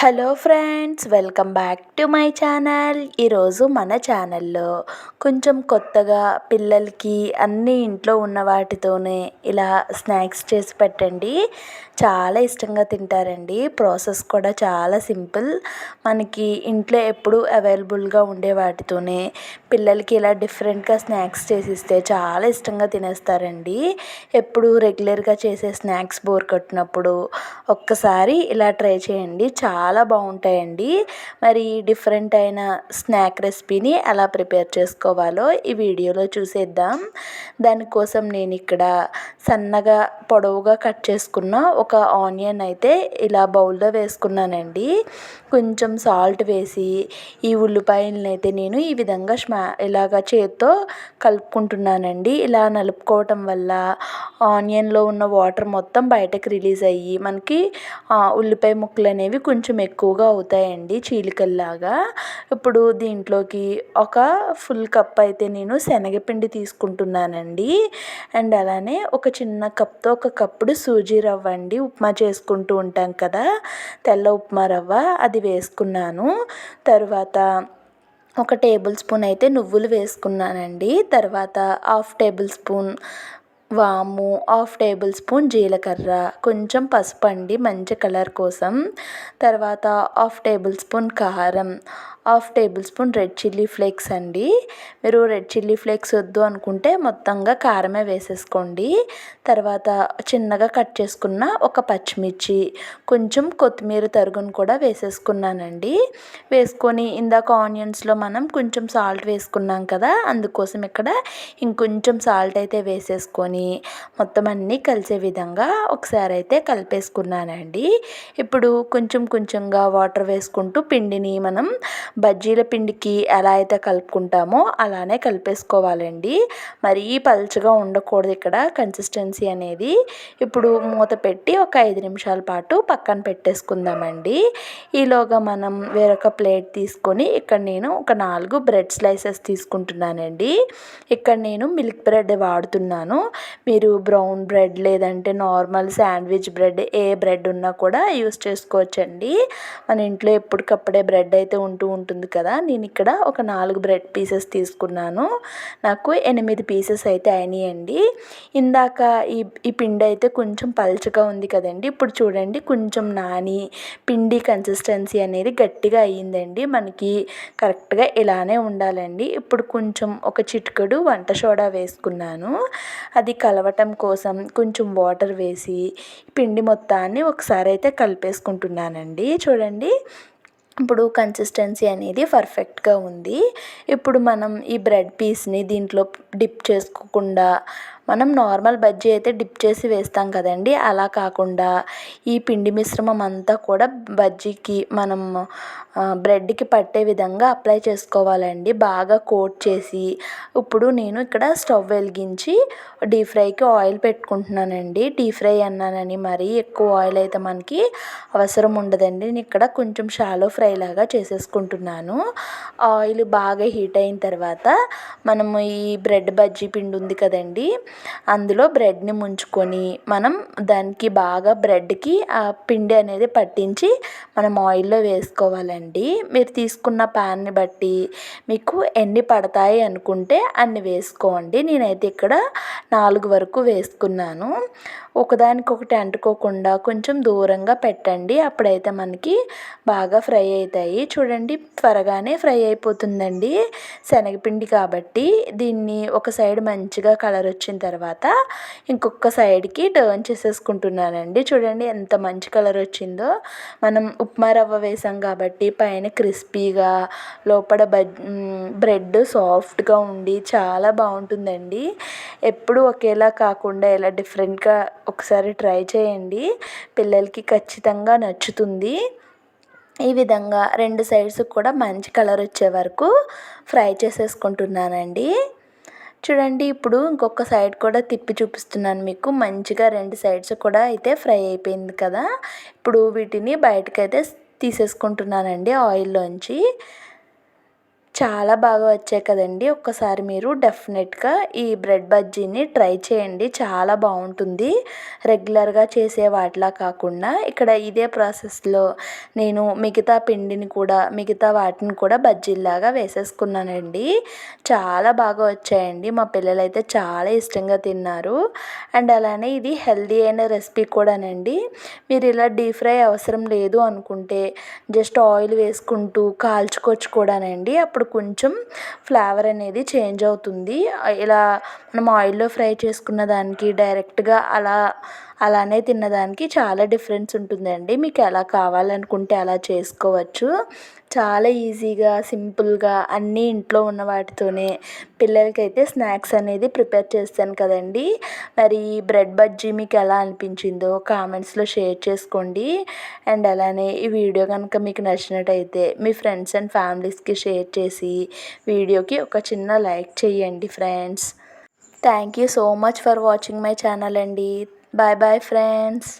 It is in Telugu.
Hello friends welcome back to my channel. ఈరోజు మన ఛానల్లో కొంచెం కొత్తగా పిల్లలకి అన్ని ఇంట్లో ఉన్న వాటితోనే ఇలా స్నాక్స్ చేసి పెట్టండి. చాలా ఇష్టంగా తింటారండి. ప్రాసెస్ కూడా చాలా సింపుల్. మనకి ఇంట్లో ఎప్పుడూ అవైలబుల్గా ఉండే వాటితోనే పిల్లలకి ఇలా డిఫరెంట్గా స్నాక్స్ చేసిస్తే చాలా ఇష్టంగా తినేస్తారండి. ఎప్పుడు రెగ్యులర్గా చేసే స్నాక్స్ బోర్ కొట్టినప్పుడు ఒక్కసారి ఇలా ట్రై చేయండి. చాలా చాలా బాగుంటాయండి. మరి డిఫరెంట్ అయిన స్నాక్ రెసిపీని ఎలా ప్రిపేర్ చేసుకోవాలో ఈ వీడియోలో చూసేద్దాం. దానికోసం నేను ఇక్కడ సన్నగా పొడవుగా కట్ చేసుకున్న ఒక ఆనియన్ అయితే ఇలా బౌల్లో వేసుకున్నానండి. కొంచెం సాల్ట్ వేసి ఈ ఉల్లిపాయలను అయితే నేను ఈ విధంగా స్మా ఇలాగ చేత్తో కలుపుకుంటున్నానండి. ఇలా నలుపుకోవటం వల్ల ఆనియన్లో ఉన్న వాటర్ మొత్తం బయటకు రిలీజ్ అయ్యి మనకి ఉల్లిపాయ ముక్కలు అనేవి కొంచెం కొంచెం ఎక్కువగా అవుతాయండి చీలికల్లాగా. ఇప్పుడు దీంట్లోకి ఒక ఫుల్ కప్ అయితే నేను శనగపిండి తీసుకుంటున్నానండి. అండ్ అలానే ఒక చిన్న కప్తో ఒక కప్పుడు సూజీ రవ్వ అండి. ఉప్మా చేసుకుంటూ ఉంటాం కదా. తెల్ల ఉప్మా రవ్వ అది వేసుకున్నాను. తర్వాత ఒక టేబుల్ స్పూన్ అయితే నువ్వులు వేసుకున్నానండి. తర్వాత హాఫ్ టేబుల్ స్పూన్ వాము హాఫ్ టేబుల్ స్పూన్ జీలకర్ర కొంచెం పసుపు అండి మంచి కలర్ కోసం. తర్వాత హాఫ్ టేబుల్ స్పూన్ కారం half tablespoon red chilli flakes అండి. మీరు రెడ్ చిల్లీ ఫ్లేక్స్ వద్దు అనుకుంటే మొత్తంగా కారమే వేసేసుకోండి. తర్వాత చిన్నగా కట్ చేసుకున్న ఒక పచ్చిమిర్చి కొంచెం కొత్తిమీర తరుగును కూడా వేసేసుకున్నానండి. వేసుకొని ఇందాక ఆనియన్స్లో మనం కొంచెం సాల్ట్ వేసుకున్నాం కదా అందుకోసం ఇక్కడ ఇంకొంచెం సాల్ట్ అయితే వేసేసుకొని మొత్తం అన్నీ కలిసే విధంగా ఒకసారి అయితే కలిపేసుకున్నానండి. ఇప్పుడు కొంచెం కొంచెంగా వాటర్ వేసుకుంటూ పిండిని మనం బజ్జీల పిండికి ఎలా అయితే కలుపుకుంటామో అలానే కలిపేసుకోవాలండి. మరీ పలుచగా ఉండకూడదు ఇక్కడ కన్సిస్టెన్సీ అనేది. ఇప్పుడు మూత పెట్టి ఒక ఐదు నిమిషాల పాటు పక్కన పెట్టేసుకుందామండి. ఈలోగా మనం వేరొక ప్లేట్ తీసుకొని ఇక్కడ నేను ఒక నాలుగు బ్రెడ్ స్లైసెస్ తీసుకుంటున్నానండి. ఇక్కడ నేను మిల్క్ బ్రెడ్ వాడుతున్నాను. మీరు బ్రౌన్ బ్రెడ్ లేదంటే నార్మల్ శాండ్విచ్ బ్రెడ్ ఏ బ్రెడ్ ఉన్నా కూడా యూస్ చేసుకోవచ్చండి. మన ఇంట్లో ఎప్పటికప్పుడే బ్రెడ్ అయితే ఉంటూ ఉంటుంది కదా నేను ఇక్కడ ఒక నాలుగు బ్రెడ్ పీసెస్ తీసుకున్నాను. నాకు ఎనిమిది పీసెస్ అయితే అయినాయండి. ఇందాక ఈ ఈ పిండి అయితే కొంచెం పల్చగా ఉంది కదండి. ఇప్పుడు చూడండి కొంచెం నాని పిండి కన్సిస్టెన్సీ అనేది గట్టిగా అయ్యిందండి. మనకి కరెక్ట్గా ఇలానే ఉండాలండి. ఇప్పుడు కొంచెం ఒక చిటికెడు వంట సోడా వేసుకున్నాను. అది కలవటం కోసం కొంచెం వాటర్ వేసి పిండి మొత్తాన్ని ఒకసారి అయితే కలిపేసుకుంటున్నానండి. చూడండి. ఇప్పుడు కన్సిస్టెన్సీ అనేది పర్ఫెక్ట్గా ఉంది. ఇప్పుడు మనం ఈ బ్రెడ్ పీస్ని దీంట్లో డిప్ చేసుకోకుండా మనం నార్మల్ బజ్జీ అయితే డిప్ చేసి వేస్తాం కదండి. అలా కాకుండా ఈ పిండి మిశ్రమం అంతా కూడా బజ్జీకి మనం బ్రెడ్కి పట్టే విధంగా అప్లై చేసుకోవాలండి. బాగా కోట్ చేసి ఇప్పుడు నేను ఇక్కడ స్టవ్ వెలిగించి డీప్ ఫ్రైకి ఆయిల్ పెట్టుకుంటున్నానండి. డీప్ ఫ్రై అన్నానని మరీ ఎక్కువ ఆయిల్ అయితే మనకి అవసరం ఉండదండి. నేను ఇక్కడ కొంచెం షాలో ఫ్రై లాగా చేసేసుకుంటున్నాను. ఆయిల్ బాగా హీట్ అయిన తర్వాత మనము ఈ బ్రెడ్ బజ్జీ పిండి ఉంది కదండి అందులో బ్రెడ్ని ముంచుకొని మనం దానికి బాగా బ్రెడ్కి ఆ పిండి అనేది పట్టించి మనం ఆయిల్లో వేసుకోవాలండి. మీరు తీసుకున్న ప్యాన్ని బట్టి మీకు ఎన్ని పడతాయి అనుకుంటే అన్ని వేసుకోండి. నేనైతే ఇక్కడ నాలుగు వరకు వేసుకున్నాను. ఒకదానికొకటి అంటుకోకుండా కొంచెం దూరంగా పెట్టండి. అప్పుడైతే మనకి బాగా ఫ్రై అవుతాయి. చూడండి త్వరగానే ఫ్రై అయిపోతుందండి శనగపిండి కాబట్టి. దీన్ని ఒక సైడ్ మంచిగా కలర్ వచ్చిన తర్వాత ఇంకొక సైడ్కి టర్న్ చేసేసుకుంటున్నానండి. చూడండి ఎంత మంచి కలర్ వచ్చిందో. మనం ఉప్మా రవ్వ వేసాం కాబట్టి పైన క్రిస్పీగా లోపల బ్రెడ్ సాఫ్ట్గా ఉండి చాలా బాగుంటుందండి. ఎప్పుడు ఒకేలా కాకుండా ఇలా డిఫరెంట్గా ఒకసారి ట్రై చేయండి. పిల్లలకి ఖచ్చితంగా నచ్చుతుంది. ఈ విధంగా రెండు సైడ్స్ కూడా మంచి కలర్ వచ్చే వరకు ఫ్రై చేసేసుకుంటున్నానండి. చూడండి ఇప్పుడు ఇంకొక సైడ్ కూడా తిప్పి చూపిస్తున్నాను మీకు. మంచిగా రెండు సైడ్స్ కూడా అయితే ఫ్రై అయిపోయింది కదా. ఇప్పుడు వీటిని బయటకైతే తీసేసుకుంటున్నానండి ఆయిల్లోంచి. చాలా బాగా వచ్చాయి కదండి. ఒక్కసారి మీరు డెఫినెట్గా ఈ బ్రెడ్ బజ్జీని ట్రై చేయండి. చాలా బాగుంటుంది. రెగ్యులర్గా చేసే వాటిలా కాకుండా ఇక్కడ ఇదే ప్రాసెస్లో నేను మిగతా పిండిని కూడా మిగతా వాటిని కూడా బజ్జీలాగా వేసేసుకున్నానండి. చాలా బాగా వచ్చాయండి. మా పిల్లలు అయితే చాలా ఇష్టంగా తిన్నారు. అండ్ అలానే ఇది హెల్దీ అయిన రెసిపీ కూడానండి. మీరు ఇలా డీప్ ఫ్రై అవసరం లేదు అనుకుంటే జస్ట్ ఆయిల్ వేసుకుంటూ కాల్చుకోవచ్చు కూడానండి. అప్పుడు కొంచెం ఫ్లేవర్ అనేది చేంజ్ అవుతుంది. ఇలా మనం ఆయిల్లో ఫ్రై చేసుకున్న దానికి డైరెక్ట్గా అలా అలానే తిన్నదానికి చాలా డిఫరెన్స్ ఉంటుందండి. మీకు ఎలా కావాలనుకుంటే అలా చేసుకోవచ్చు. చాలా ఈజీగా సింపుల్గా అన్నీ ఇంట్లో ఉన్న వాటితోనే పిల్లలకైతే స్నాక్స్ అనేది ప్రిపేర్ చేస్తాను కదండి. మరి బ్రెడ్ బజ్జీ మీకు ఎలా అనిపించిందో కామెంట్స్లో షేర్ చేసుకోండి. అండ్ అలానే ఈ వీడియో కనుక మీకు నచ్చినట్టయితే మీ ఫ్రెండ్స్ అండ్ ఫ్యామిలీస్కి షేర్ చేసి వీడియోకి ఒక చిన్న లైక్ చేయండి friends. Thank you so much for watching my channel అండి. Bye bye friends